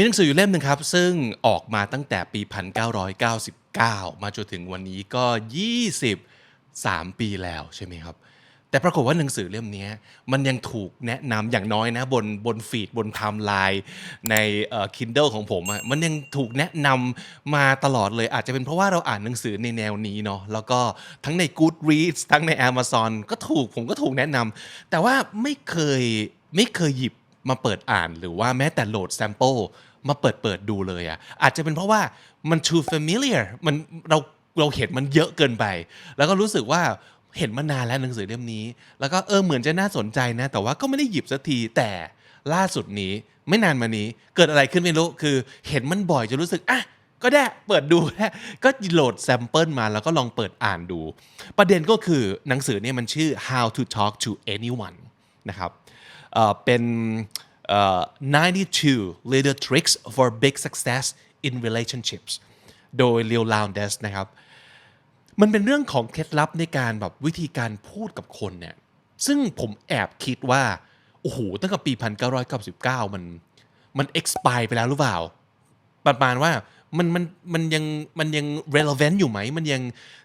มีหนังสืออยู่เล่มหนึ่งครับ ซึ่งออกมาตั้งแต่ปี 1999 มาจนถึงวันนี้ก็ 23 ปีแล้วใช่ไหมครับ แต่ปรากฏว่าหนังสือเล่มนี้มันยังถูกแนะนำอย่างน้อยนะ บนบนฟีดบนไทม์ไลน์ใน Kindle ของผมอะมันยังถูกแนะนำมาตลอดเลย อาจจะเป็นเพราะว่าเราอ่านหนังสือในแนวนี้เนาะแล้วก็ทั้งใน Goodreads ทั้งใน Amazon ก็ถูกผมก็ถูกแนะนำแต่ว่าไม่เคยไม่เคยหยิบมาเปิดอ่านหรือว่าแม้แต่โหลด sample ม มาเปิดเปิดดูเลยอะอาจจะเป็นเพราะว่ามัน too familiar มันเราเราเห็นมันเยอะเกินไป แล้วก็รู้สึกว่าเห็นมานานแล้วหนังสือเล่มนี้ แล้วก็เออเหมือนจะน่าสนใจนะ แต่ว่าก็ไม่ได้หยิบสักทีแต่ล่าสุดนี้ไม่นานมานี้เกิดอะไรขึ้นไม่รู้คือเห็นมันบ่อยจนรู้สึกอะก็ได้เปิดดูแค่ก็โหลดแซมเปิลมาแล้วก็ลองเปิดอ่านดู ประเด็นก็คือหนังสือเนี่ยมันชื่อ how to talk to anyone นะครับเออเป็น 92 little tricks for big success in relationships โดย Leo Lowndes นะครับ มันเป็นเรื่องของเคล็ดลับในการแบบวิธีการพูดกับคนเนี่ย ซึ่งผมแอบคิดว่า โอ้โห ตั้งแต่ปี 1999 มัน มัน expire ไปแล้วหรือเปล่า ประมาณว่ามันมันมันยังมันยัง relevant อยู่ไหม มันยัง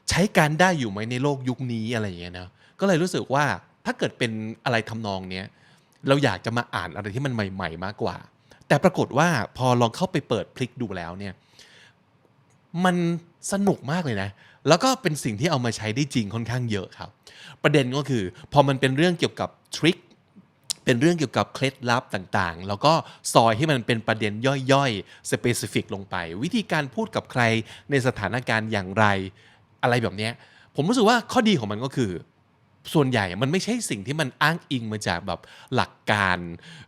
ใช้การได้อยู่ไหมในโลกยุคนี้อะไรอย่างเงี้ยนะ ก็เลยรู้สึกว่าถ้าเกิดเป็นอะไรทำนองเนี้ย เราอยากจะมาอ่านอะไรที่มันใหม่ ๆ มากกว่า แต่ปรากฏว่าพอลองเข้าไปเปิดพลิกดูแล้วเนี่ยมันสนุกมากเลยนะ แล้วก็เป็นสิ่งที่เอามาใช้ได้จริงค่อนข้างเยอะครับ ประเด็นก็คือพอมันเป็นเรื่องเกี่ยวกับทริคเป็นเรื่องเกี่ยวกับเคล็ดลับต่างๆ แล้วก็ซอยให้มันเป็นประเด็นย่อยๆ specific ลงไป วิธีการพูดกับใครในสถานการณ์อย่างไร อะไรแบบนี้ ผมรู้สึกว่าข้อดีของมันก็คือ ส่วนใหญ่มันไม่ใช่สิ่งที่มันอ้างอิงมาจากแบบหลักการ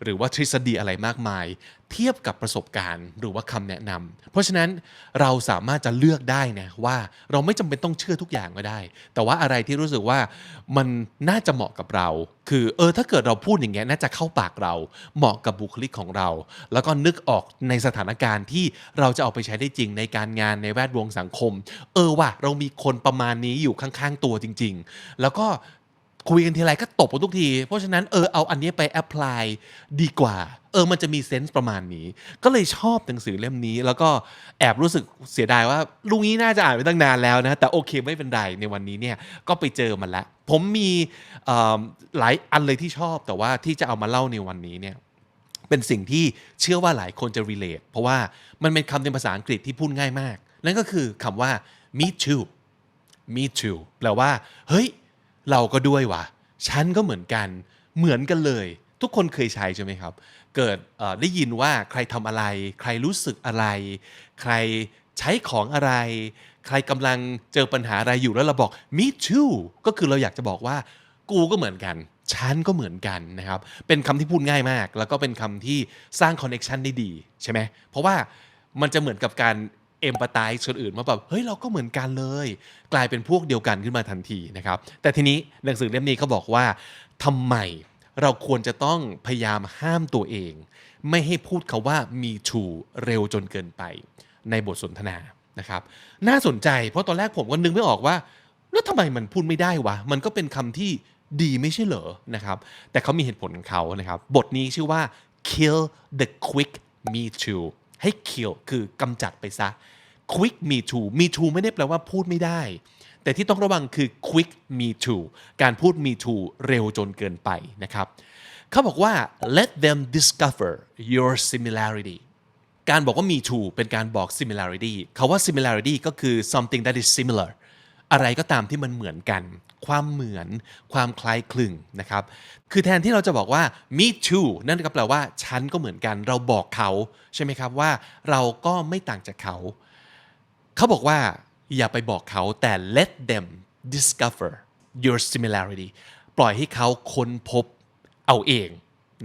หรือว่าทฤษฎีอะไรมากมาย เทียบกับประสบการณ์หรือว่าคำแนะนำเพราะฉะนั้นเราสามารถจะเลือกได้นะว่าเราไม่จำเป็นต้องเชื่อทุกอย่างก็ได้ แต่ว่าอะไรที่รู้สึกว่ามันน่าจะเหมาะกับเรา คือเออถ้าเกิดเราพูดอย่างเงี้ยน่าจะเข้าปากเรา เหมาะกับบุคลิกของเรา แล้วก็นึกออกในสถานการณ์ที่เราจะเอาไปใช้ได้จริงในการงานในแวดวงสังคม เออว่ะเรามีคนประมาณนี้อยู่ข้างๆตัวจริง ๆ แล้วก็ คุยกันทีไรก็ตบกันทุกที เพราะฉะนั้นเออเอาอันนี้ไปแอพพลายดีกว่า เออมันจะมีเซนส์ประมาณนี้ ก็เลยชอบหนังสือเล่มนี้ แล้วก็แอบรู้สึกเสียดายว่าลุงนี้น่าจะอ่านไปตั้งนานแล้วนะ แต่โอเคไม่เป็นไรในวันนี้เนี่ยก็ไปเจอมันละ ผมมีหลายอันเลยที่ชอบแต่ว่าที่จะเอามาเล่าในวันนี้เนี่ยเป็นสิ่งที่เชื่อว่าหลายคนจะ relate เพราะว่ามันเป็นคำในภาษาอังกฤษที่พูดง่ายมาก นั่นก็คือคำว่า me too me too แปลว่า เฮ้ย เราก็ด้วยวะฉันก็เหมือนกันเหมือนกันเลย ทุกคนเคยใช้ใช่ไหมครับ เกิดได้ยินว่าใครทำอะไร ใครรู้สึกอะไร ใครใช้ของอะไร ใครกำลังเจอปัญหาอะไรอยู่แล้วเราบอก me too ก็คือเราอยากจะบอกว่ากูก็เหมือนกันฉันก็เหมือนกันนะครับ เป็นคำที่พูดง่ายมาก แล้วก็เป็นคำที่สร้างคอนเน็ชันได้ดีใช่ไหมเพราะว่ามันจะเหมือนกับการ เอมพัตไตส์คนอื่นว่าแบบเฮ้ยเราก็เหมือนกันเลย กลายเป็นพวกเดียวกันขึ้นมาทันทีนะครับ แต่ทีนี้หนังสือเล่มนี้เขาบอกว่าทำไมเราควรจะต้องพยายามห้ามตัวเอง ไม่ให้พูดคาว่า me too เร็วจนเกินไป ในบทสนทนานะครับ น่าสนใจเพราะตอนแรกผมก็นึกไม่ออกว่า แล้วทำไมมันพูดไม่ได้วะ มันก็เป็นคำที่ดีไม่ใช่เหรอนะครับ แต่เขามีเหตุผลของเขานะครับ บทนี้ชื่อว่า kill the quick me too ให้ kill คือกำจัดไปซะ quick me too me too ไม่ได้แปลว่าพูดไม่ได้ แต่ที่ต้องระวังคือ quick me too การพูด me too เร็วจนเกินไปนะครับเขาบอกว่า let them discover your similarity การบอกว่า me too เป็นการบอก similarity เขาว่า similarity ก็คือ something that is similar อะไรก็ตามที่มันเหมือนกัน ความเหมือน ความคล้ายคลึงนะครับ คือแทนที่เราจะบอกว่า me too นั่นก็แปลว่าฉันก็เหมือนกัน เราบอกเขาใช่ไหมครับว่าเราก็ไม่ต่างจากเขา เขาบอกว่าอย่าไปบอกเขาแต่ let them discover your similarity ปล่อยให้เขาค้นพบเอาเอง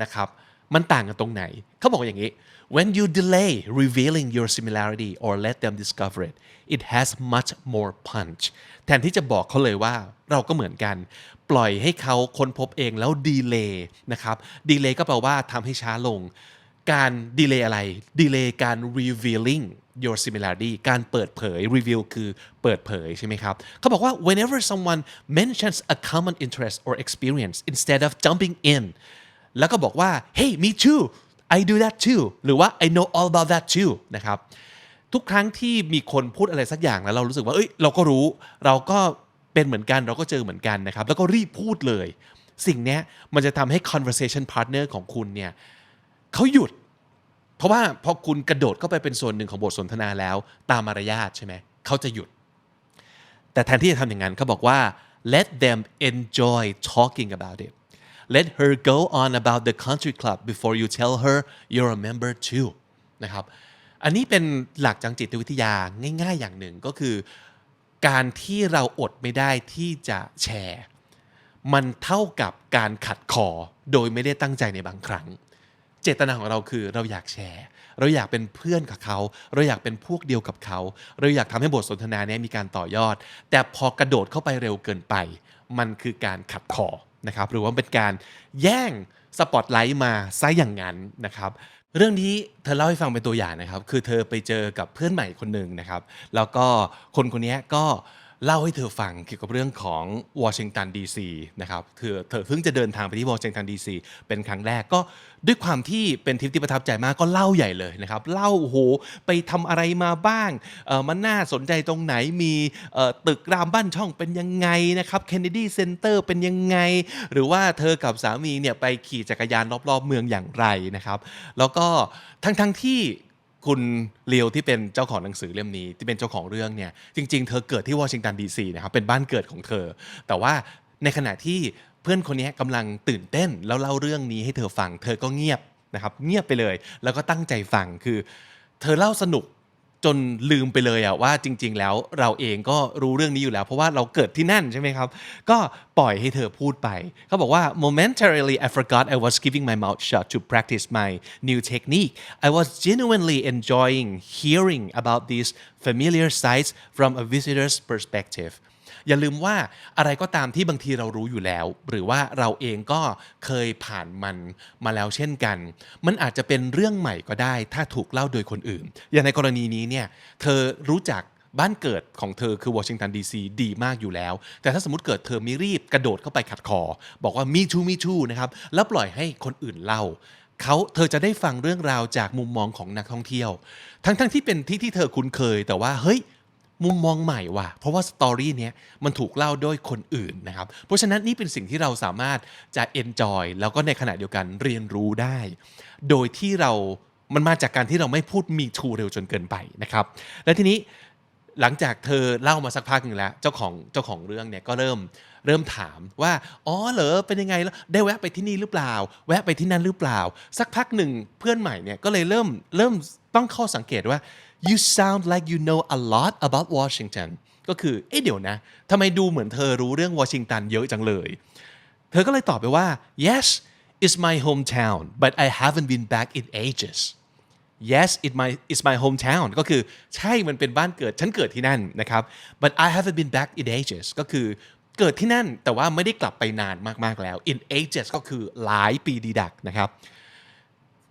นะครับ มันต่างกันตรงไหน เขาบอกอย่างนี้ when you delay revealing your similarity or let them discover it it has much more punch แทนที่จะบอกเขาเลยว่าเราก็เหมือนกัน ปล่อยให้เขาค้นพบเองแล้วดีเลย์นะครับดีเลย์ก็แปลว่าทำให้ช้าลง การดีเลย์อะไรดีเลย์การ revealing your similarity การเปิดเผย reveal คือเปิดเผยใช่ไหมครับเขาบอกว่า whenever someone mentions a common interest or experience instead of jumping in แล้วก็บอกว่า hey me too I do that too หรือว่า I know all about that too นะครับทุกครั้งที่มีคนพูดอะไรสักอย่างแล้วเรารู้สึกว่าเอ้ยเราก็รู้ เราก็เป็นเหมือนกันเราก็เจอเหมือนกันนะครับ แล้วก็รีบพูดเลย สิ่งนี้มันจะทำให้ conversation partner ของคุณเนี่ยเขาหยุด เพราะว่าพอคุณกระโดดเข้าไปเป็นส่วนหนึ่งของบทสนทนาแล้ว ตามมารยาทใช่ไหมเขาจะหยุด แต่แทนที่จะทำอย่างนั้นเขาบอกว่า let them enjoy talking about it let her go on about the country club before you tell her you're a member too นะครับอันนี้เป็นหลักทางจิตวิทยาง่าย ๆ อย่างหนึ่งก็คือ การที่เราอดไม่ได้ที่จะแชร์ มันเท่ากับการขัดคอโดยไม่ได้ตั้งใจในบางครั้ง เจตนาของเราคือเราอยากแชร์ เราอยากเป็นเพื่อนกับเขา เราอยากเป็นพวกเดียวกับเขา เราอยากทำให้บทสนทนาเนี้มีการต่อยอด แต่พอกระโดดเข้าไปเร็วเกินไป มันคือการขัดคอ นะครับหรือว่าเป็นการแย่งสปอตไลท์มาซะอย่างนั้นนะครับเรื่องนี้เธอเล่าให้ฟังเป็นตัวอย่างนะครับ คือเธอไปเจอกับเพื่อนใหม่คนหนึ่งนะครับ แล้วก็คนคนนี้ก็ เล่าให้เธอฟังเกี่ยวกับเรื่องของวอชิงตันดีซีนะครับเธอเธอเพิ่งจะเดินทางไปที่วอชิงตันดีซีเป็นครั้งแรกก็ด้วยความที่เป็นทริปที่ประทับใจมากก็เล่าใหญ่เลยนะครับเล่าโหไปทำอะไรมาบ้างเออมันน่าสนใจตรงไหนมีเออตึกรามบ้านช่องเป็นยังไงนะครับเคนเนดีเซ็นเตอร์เป็นยังไง หรือว่าเธอกับสามีเนี่ยไปขี่จักรยานรอบๆเมืองอย่างไรนะครับ แล้วก็ทั้งๆที่ คุณเลียวที่เป็นเจ้าของหนังสือเล่มนี้ที่เป็นเจ้าของเรื่องเนี่ยจริง ๆ เธอเกิดที่วอชิงตันดีซีนะครับเป็นบ้านเกิดของเธอ แต่ว่าในขณะที่เพื่อนคนนี้กำลังตื่นเต้นแล้วเล่าเรื่องนี้ให้เธอฟัง เธอก็เงียบนะครับเงียบไปเลย แล้วก็ตั้งใจฟังคือ เธอเล่าสนุก จนลืมไปเลยอะว่าจริง ๆ แล้วเราเองก็รู้เรื่องนี้อยู่แล้ว เพราะว่าเราเกิดที่นั่นใช่ไหมครับ ก็ปล่อยให้เธอพูดไป เขาบอกว่า momentarily I forgot I was keeping my mouth shut to practice my new technique I was genuinely enjoying hearing about these familiar sights from a visitor's perspective อย่าลืมว่าอะไรก็ตามที่บางทีเรารู้อยู่แล้ว หรือว่าเราเองก็เคยผ่านมันมาแล้วเช่นกัน มันอาจจะเป็นเรื่องใหม่ก็ได้ ถ้าถูกเล่าโดยคนอื่น อย่างในกรณีนี้เนี่ยเธอรู้จักบ้านเกิดของเธอคือวอชิงตันดีซีดีมากอยู่แล้ว แต่ถ้าสมมติเกิดเธอไม่รีบกระโดดเข้าไปขัดคอ บอกว่า me too me too นะครับแล้วปล่อยให้คนอื่นเล่าเขาเธอจะได้ฟังเรื่องราวจากมุมมองของนักท่องเที่ยว ทั้งๆที่เป็นที่ที่เธอคุ้นเคย แต่ว่าเฮ้ย มุมมองใหม่ว่ะเพราะว่าสตอรี่เนี้ยมันถูกเล่าโดยคนอื่นนะครับ เพราะฉะนั้นนี่เป็นสิ่งที่เราสามารถจะ enjoy แล้วก็ในขณะเดียวกันเรียนรู้ได้ โดยที่เรา มันมาจากการที่เราไม่พูดมีทูเร็วจนเกินไปนะครับ และทีนี้หลังจากเธอเล่ามาสักพักหนึ่งแล้ว เจ้าของเจ้าของเรื่องเนี่ยก็เริ่มเริ่มถามว่าอ๋อเหรอเป็นยังไงแล้วได้แวะไปที่นี่หรือเปล่า แวะไปที่นั่นหรือเปล่า สักพักหนึ่งเพื่อนใหม่เนี่ยก็เลยเริ่มเริ่มต้องเข้าสังเกตว่า you sound like you know a lot about Washington ก็คือ เอ๊ะเดี๋ยวนะทำไมดูเหมือนเธอรู้เรื่องวอชิงตันเยอะจังเลย เธอก็เลยตอบไปว่า yes it's my hometown but I haven't been back in ages yes it my it's my hometown ก็คือใช่มันเป็นบ้านเกิด ฉันเกิดที่นั่นนะครับ but I haven't been back in ages ก็คือเกิดที่นั่นแต่ว่าไม่ได้กลับไปนานมาก ๆ แล้ว in ages ก็คือหลายปีดีดักนะครับ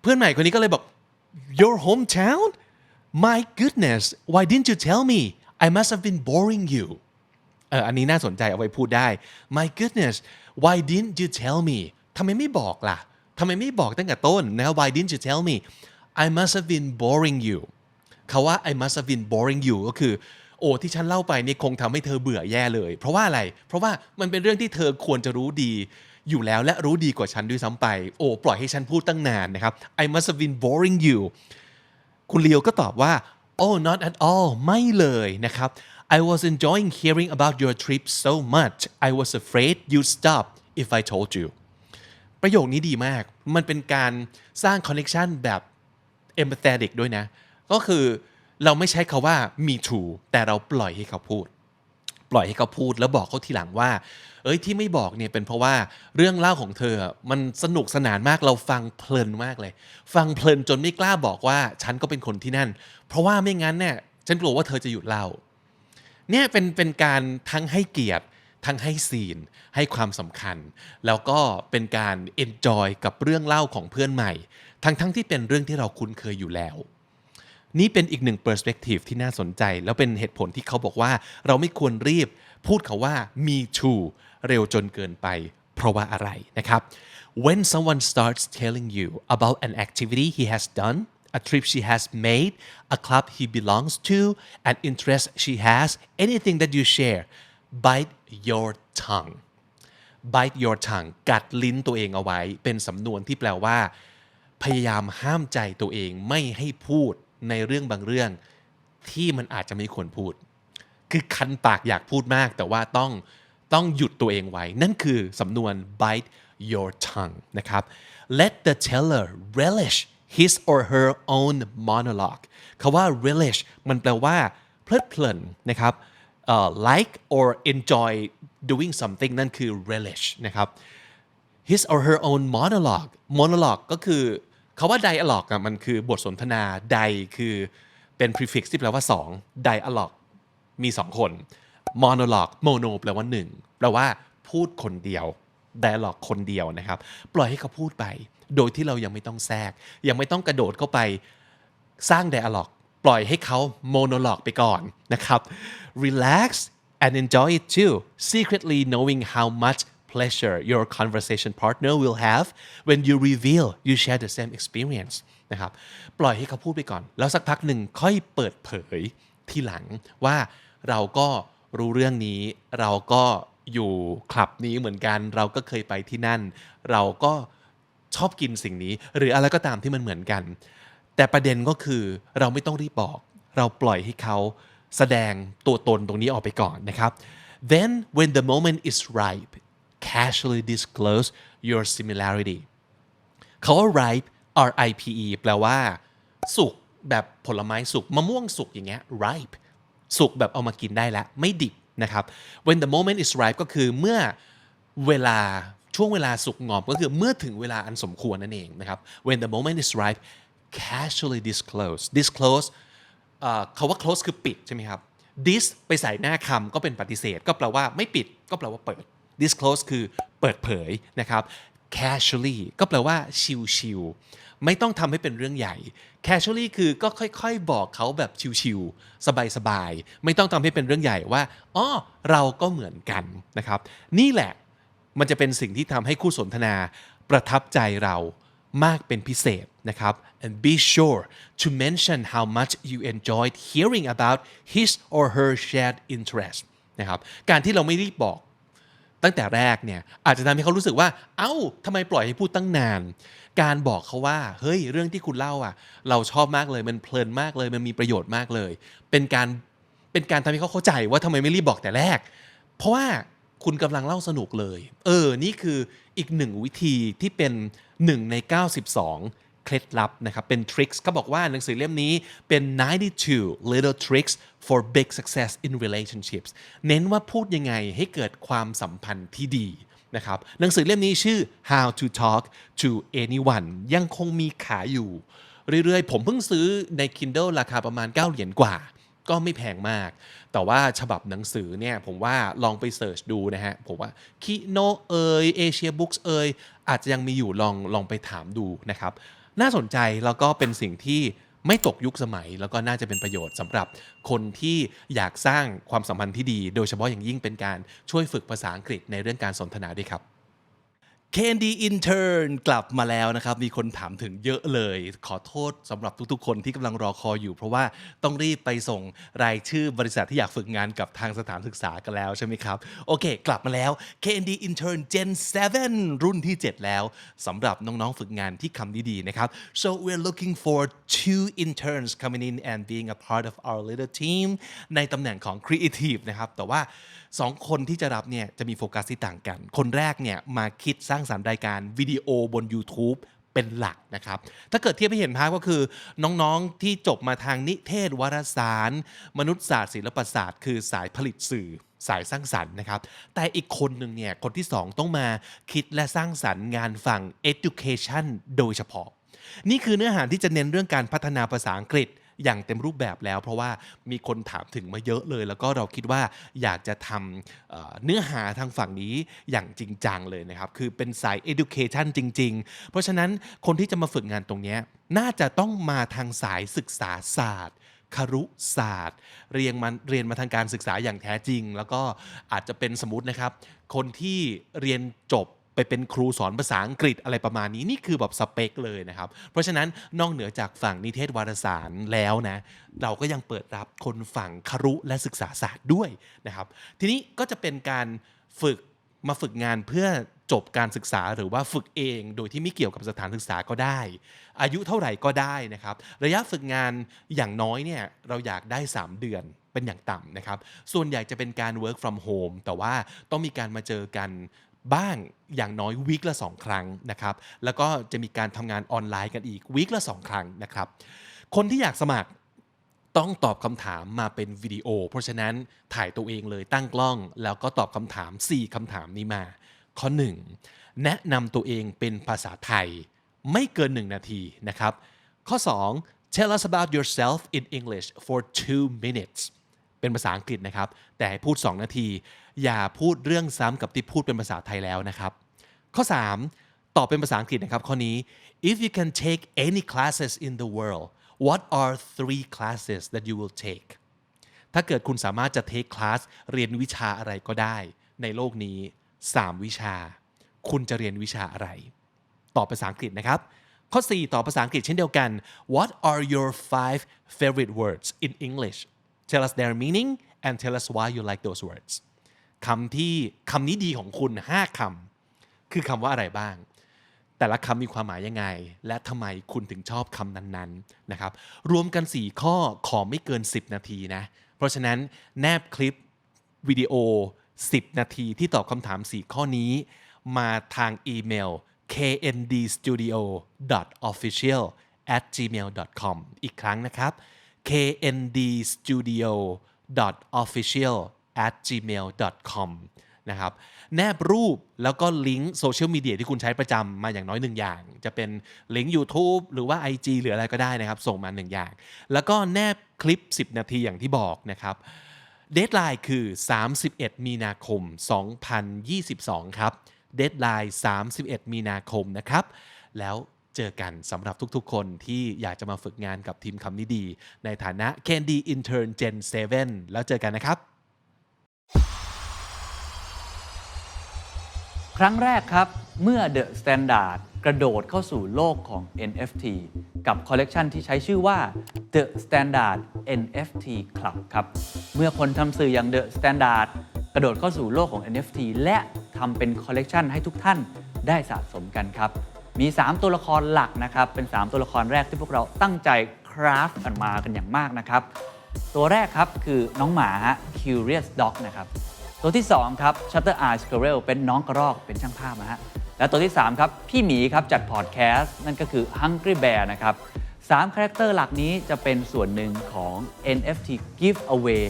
เพื่อนใหม่คนนี้ก็เลยบอก your hometown my goodness why didn't you tell me I must have been boring you เอออันนี้น่าสนใจเอาไว้พูดได้ my goodness why didn't you tell me ทำไมไม่บอกล่ะทำไมไม่บอกตั้งแต่ต้นนะ why didn't you tell me I must have been boring you คาว่า I must have been boring you ก็คือ โอ้ที่ฉันเล่าไปนี่คงทำให้เธอเบื่อแย่เลย เพราะว่าอะไร เพราะว่ามันเป็นเรื่องที่เธอควรจะรู้ดีอยู่แล้วและรู้ดีกว่าฉันด้วยซ้ำไป โอ้ปล่อยให้ฉันพูดตั้งนานนะครับ I must have been boring you คุณเลียวก็ตอบว่า oh not at all ไม่เลยนะครับ I was enjoying hearing about your trip so much I was afraid you'd stop if I told you ประโยคนี้ดีมาก มันเป็นการสร้างคอนเน t ชันแบบ empathetic ด้วยนะ ก็คือเราไม่ใช้คาว่า me too แต่เราปล่อยให้เขาพูด ปล่อยให้เขาพูดแล้วบอกเขาทีหลังว่า เอ้ยที่ไม่บอกเนี่ยเป็นเพราะว่าเรื่องเล่าของเธอมันสนุกสนานมากเราฟังเพลินมากเลย ฟังเพลินจนไม่กล้าบอกว่าฉันก็เป็นคนที่นั่น เพราะว่าไม่งั้นเนี่ยฉันกลัวว่าเธอจะหยุดเล่าเนี่ยเป็นเป็นการทั้งให้เกียรติทั้งให้ซีนให้ความสำคัญ แล้วก็เป็นการเอนจอยกับเรื่องเล่าของเพื่อนใหม่ ทั้งทั้งที่เป็นเรื่องที่เราคุ้นเคยอยู่แล้ว นี่เป็นอีกหนึ่ง perspective ที่น่าสนใจ แล้วเป็นเหตุผลที่เขาบอกว่า เราไม่ควรรีบพูดคาว่า me too เร็วจนเกินไป เพราะว่าอะไรนะครับ when someone starts telling you about an activity he has done a trip she has made a club he belongs to an interest she has anything that you share bite your tongue bite your tongue กัดลิ้นตัวเองเอาไว้ เป็นสำนวนที่แปลว่า พยายามห้ามใจตัวเองไม่ให้พูดในเรื่องบางเรื่อง ที่มันอาจจะไม่ควรพูด คือคันปากอยากพูดมาก แต่ว่าต้อง ต้องหยุดตัวเองไว้ นั่นคือสำนวน bite your tongue นะครับ let the teller relish his or her own monologue คาว่า relish มันแปลว่าเพลิดเพลินนะครับเอ่อ like or enjoy doing something นั่นคือ relish นะครับ his or her own monologue monologue ก็คือคาว่า dialogue อะมันคือบทสนทนา di คือเป็น prefix ที่แปลว่า 2 dialogue มี 2 คน monologue mono แปลว่า1แปลว่าพูดคนเดียว dialogue คนเดียวนะครับ ปล่อยให้เขาพูดไป โดยที่เรายังไม่ต้องแทรก ยังไม่ต้องกระโดดเข้าไปสร้าง dialogue ปล่อยให้เขา monologue ไปก่อนนะครับ relax and enjoy it too secretly knowing how much pleasure your conversation partner will have when you reveal you share the same experience นะครับปล่อยให้เขาพูดไปก่อน แล้วสักพักหนึ่งค่อยเปิดเผยทีหลังว่าเราก็ รู้เรื่องนี้เราก็อยู่คลับนี้เหมือนกัน เราก็เคยไปที่นั่น เราก็ชอบกินสิ่งนี้ หรืออะไรก็ตามที่มันเหมือนกัน แต่ประเด็นก็คือเราไม่ต้องรีบบอก เราปล่อยให้เขาแสดงตัวตนตรงนี้ออกไปก่อนนะครับ then when the moment is ripe casually disclose your similarity เขาว่า ripe R I P E แปลว่า สุกแบบผลไม้สุกมะม่วงสุกอย่างเงี้ย ripe สุกแบบเอามากินได้แล้วไม่ดิบนะครับ when the moment is ripe ก็คือเมื่อเวลาช่วงเวลาสุกงอมก็คือเมื่อถึงเวลาอันสมควรนั่นเองนะครับ when the moment is ripe casually disclose disclose เอ่อคาว่า close คือปิดใช่ไหมครับ this ไปใส่หน้าคำก็เป็นปฏิเสธ ก็แปลว่าไม่ปิดก็แปลว่าเปิด disclose คือเปิดเผยนะครับ casually ก็แปลว่าชิวๆ ไม่ต้องทำให้เป็นเรื่องใหญ่ casually คือก็ค่อยๆ บอกเขาแบบชิวๆสบายๆ ไม่ต้องทำให้เป็นเรื่องใหญ่ว่าอ๋อเราก็เหมือนกันนะครับ นี่แหละมันจะเป็นสิ่งที่ทำให้คู่สนทนาประทับใจเรามากเป็นพิเศษนะครับ and be sure to mention how much you enjoyed hearing about his or her shared interest นะครับ การที่เราไม่รีบบอก ตั้งแต่แรกเนี่ยอาจจะทำให้เขารู้สึกว่า เอ้าทำไมปล่อยให้พูดตั้งนาน การบอกเขาว่า เฮ้ย เรื่องที่คุณเล่าอะ เราชอบมากเลย มันเพลินมากเลย มันมีประโยชน์มากเลย เป็นการ เป็นการทำให้เขาเข้าใจว่าทำไมไม่รีบบอกแต่แรก เพราะว่าคุณกำลังเล่าสนุกเลย เออ นี่คืออีกหนึ่งวิธีที่เป็น 1 ใน 92 เคล็ดลับนะครับ เป็นทริคเขาบอกว่าหนังสือเล่มนี้เป็น 92 little tricks for big success in relationships เน้นว่าพูดยังไงให้เกิดความสัมพันธ์ที่ดีนะครับหนังสือเล่มนี้ชื่อ how to talk to anyone ยังคงมีขายอยู่ เรื่อยๆ ผมเพิ่งซื้อใน Kindle ราคาประมาณ 9 เหรียญกว่า ก็ไม่แพงมาก แต่ว่าฉบับหนังสือเนี่ยผมว่าลองไปเสิร์ชดูนะฮะ ผมว่าคิโนเอยเอเชียบุ๊กเอยอาจจะยังมีอยู่ลองลองไปถามดูนะครับ น่าสนใจแล้วก็เป็นสิ่งที่ไม่ตกยุคสมัย แล้วก็น่าจะเป็นประโยชน์สำหรับคนที่อยากสร้างความสัมพันธ์ที่ดี โดยเฉพาะอย่างยิ่งเป็นการช่วยฝึกภาษาอังกฤษในเรื่องการสนทนาด้วยครับ Candy Intern กลับมาแล้วนะครับ มีคนถามถึงเยอะเลย ขอโทษสำหรับทุกๆ คนที่กำลังรอคอยอยู่ เพราะว่าต้องรีบไปส่งรายชื่อบริษัทที่อยากฝึกงานกับทางสถานศึกษากันแล้วใช่ไหมครับ โอเค กลับมาแล้ว Candy Intern Gen 7 รุ่นที่ 7 แล้วสำหรับน้องๆ ฝึกงานที่คำดีๆ นะครับ so we're looking for two interns coming in and being a part of our little team ในตำแหน่งของ Creative นะครับแต่ว่าสองคนที่จะรับเนี่ยจะมีโฟกัสที่ต่างกัน คนแรกเนี่ยมาคิดสร้างสรรค์รายการวิดีโอบน YouTube เป็นหลักนะครับ ถ้าเกิดเทียบให้เห็นภาพก็คือน้องๆที่จบมาทางนิเทศวารสาร มนุษยศาสตร์ศิลปศาสตร์ คือสายผลิตสื่อสายสร้างสรรค์นะครับ แต่อีกคนหนึ่งเนี่ยคนที่สองต้องมาคิดและสร้างสรรค์งานฝั่ง education โดยเฉพาะ นี่คือเนื้อหาที่จะเน้นเรื่องการพัฒนาภาษาอังกฤษ อย่างเต็มรูปแบบแล้ว เพราะว่ามีคนถามถึงมาเยอะเลย แล้วก็เราคิดว่าอยากจะทำเเนื้อหาทางฝั่งนี้อย่างจริงจังเลยนะครับ คือเป็นสาย education จริง ๆ เพราะฉะนั้นคนที่จะมาฝึกงานตรงนี้น่าจะต้องมาทางสายศึกษาศาสตร์ครุศาสตร์ เรียนมาเรียนมาทางการศึกษาอย่างแท้จริง แล้วก็อาจจะเป็นสมมตินะครับ คนที่เรียนจบ ไปเป็นครูสอนภาษาอังกฤษอะไรประมาณนี้นี่คือแบบสเปคเลยนะครับ เพราะฉะนั้นนอกเหนือจากฝั่งนิเทศวารสารแล้วนะเราก็ยังเปิดรับคนฝั่งครุและศึกษาศาสตร์ด้วยนะครับ ทีนี้ก็จะเป็นการฝึกมาฝึกงานเพื่อจบการศึกษาหรือว่าฝึกเองโดยที่ไม่เกี่ยวกับสถานศึกษาก็ได้ อายุเท่าไหร่ก็ได้นะครับ ระยะฝึกงานอย่างน้อยเนี่ยเราอยากได้ 3 เดือนเป็นอย่างต่ำนะครับ ส่วนใหญ่จะเป็นการ work from home แต่ว่าต้องมีการมาเจอกัน บ้างอย่างน้อยวีคละ 2 ครั้งนะครับ แล้วก็จะมีการทำงานออนไลน์กันอีกวีคละ 2 ครั้งนะครับ คนที่อยากสมัครต้องตอบคำถามมาเป็นวิดีโอ เพราะฉะนั้นถ่ายตัวเองเลยตั้งกล้อง แล้วก็ตอบคำถาม 4คำถามนี้มา ข้อ 1 แนะนำตัวเองเป็นภาษาไทย ไม่เกิน 1 นาทีนะครับ ข้อ 2 tell us about yourself in English for two minutes เป็นภาษาอังกฤษนะครับ แต่ให้พูด 2 นาที อย่าพูดเรื่องซ้ำกับที่พูดเป็นภาษาไทยแล้วนะครับ ข้อ 3 ตอบเป็นภาษาอังกฤษนะครับข้อนี้ if you can take any classes in the world what are three classes that you will take ถ้าเกิดคุณสามารถจะเทคคลาสเรียนวิชาอะไรก็ได้ ในโลกนี้ 3 วิชา คุณจะเรียนวิชาอะไร ตอบภาษาอังกฤษนะครับ ข้อ 4ตอบภาษาอังกฤษเช่นเดียวกัน What are your five favorite words in English Tell us their meaning and tell us why you like those words คำที่คำนี้ดีของคุณ 5คำคือคำว่าอะไรบ้าง แต่ละคำมีความหมายยังไง และทำไมคุณถึงชอบคำนั้นๆนะครับ รวมกัน 4 ข้อขอไม่เกิน 10 นาทีนะ เพราะฉะนั้นแนบคลิปวิดีโอ 10 นาทีที่ตอบคำถาม 4 ข้อนี้ มาทางอีเมล kndstudio.official at gmail.com อีกครั้งนะครับ kndstudio.official at gmail.com นะครับแนบรูปแล้วก็ลิงก์โซเชียลมีเดียที่คุณใช้ประจำมาอย่างน้อยหนึ่งอย่าง จะเป็นลิงก์ YouTube หรือว่า IG หรืออะไรก็ได้นะครับ ส่งมาหนึ่งอย่าง แล้วก็แนบคลิป 10 นาทีอย่างที่บอกนะครับเดทไลน์คือ 31 มีนาคม 2022 ครับ เดทไลน์ 31 มีนาคมนะครับ แล้ว เจอกันสำหรับทุกๆ คนที่อยากจะมาฝึกงานกับทีมคำนี้ดี ในฐานะ Candy Intern Gen 7 แล้วเจอกันนะครับ ครั้งแรกครับ เมื่อ The Standard กระโดดเข้าสู่โลกของ NFT กับคอลเลกชันที่ใช้ชื่อว่า The Standard NFT Club ครับ เมื่อคนทำสื่ออย่าง The Standard กระโดดเข้าสู่โลกของ NFT และทำเป็นคอลเลกชันให้ทุกท่านได้สะสมกันครับ มี 3 ตัวละครหลักนะครับ เป็น 3 ตัวละครแรกที่พวกเราตั้งใจคราฟกันมากันอย่างมากนะครับ ตัวแรกครับคือน้องหมาฮะ Curious Dog นะครับ ตัวที่ 2 ครับ Shutter Eye Squirrel เป็นน้องกระรอกเป็นช่างภาพนะฮะ และตัวที่ 3 ครับ พี่หมีครับจัดพอดแคสต์นั่นก็คือ Hungry Bear นะครับ3คาแรคเตอร์หลักนี้จะเป็นส่วนหนึ่งของ NFT Giveaway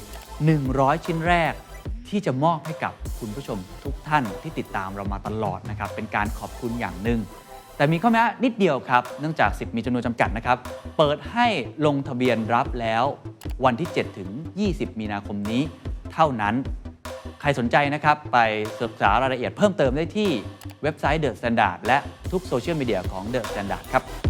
100 ชิ้นแรกที่จะมอบให้กับคุณผู้ชมทุกท่านที่ติดตามเรามาตลอดนะครับ เป็นการขอบคุณอย่างหนึ่ง แต่มีข้อแม้นิดเดียวครับ เนื่องจากสิทธิ์มีจำนวนจำกัดนะครับ เปิดให้ลงทะเบียนรับแล้ววันที่ 7 ถึง 20 มีนาคมนี้ เท่านั้น ใครสนใจนะครับ ไปศึกษารายละเอียดเพิ่มเติมได้ที่เว็บไซต์ The Standard และทุกโซเชียลมีเดียของ The Standard ครับ